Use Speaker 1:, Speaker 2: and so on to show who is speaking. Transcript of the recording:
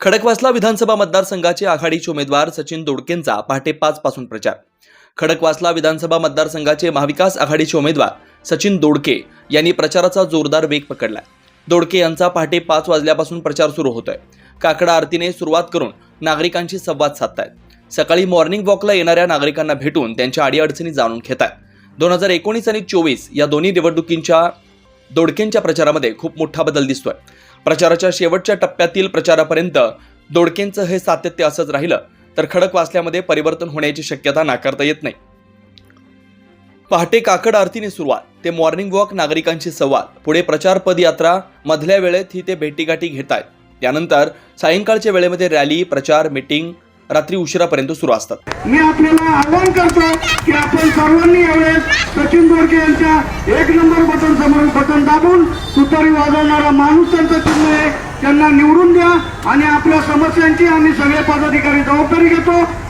Speaker 1: खडकवासला विधानसभा मतदारसंघाचे आघाडीचे उमेदवार सचिन दोडकेंचा पहाटे पाच पासून प्रचार. खडकवासला विधानसभा मतदारसंघाचे महाविकास आघाडीचे उमेदवार सचिन दोडके यांनी प्रचाराचा जोरदार वेग पकडला दोडके यांचा पहाटे पाच वाजल्यापासून प्रचार सुरू होतोय. काकडा आरतीने सुरुवात करून नागरिकांशी संवाद साधतायत. सकाळी मॉर्निंग वॉकला येणाऱ्या नागरिकांना भेटून त्यांच्या अडीअडचणी जाणून घेत आहेत दोन हजार एकोणीस आणि चोवीस या दोन्ही निवडणुकींच्या दोडकेंच्या प्रचारामध्ये खूप मोठा बदल दिसतोय. प्रचाराच्या शेवटच्या टप्प्यातील प्रचारापर्यंत दोडकेंचं हे सातत्य असंच राहिलं तर खडक वाचल्यामध्ये परिवर्तन होण्याची शक्यता नाकारता येत नाही. पहाटे काकड आरतीने सुरुवात ते मॉर्निंग वॉक नागरिकांशी संवाद पुढे प्रचार पदयात्रा मधल्या वेळेत ही ते भेटीगाठी घेत आहेत त्यानंतर सायंकाळच्या वेळेमध्ये रॅली प्रचार मिटिंग रात्री उशिरापर्यंत सुरू असतात.
Speaker 2: मी आपल्याला आवाहन करतो की आपण सर्वांनी यावेळेस सचिन बोरके यांच्या एक नंबर बटन समोर बटन दाबून तुतारी वाजवणारा माणूस त्यांचं चिन्ह आहे. त्यांना निवडून द्या आणि आपल्या समस्यांची आम्ही सगळे पदाधिकारी जबाबदारी घेतो.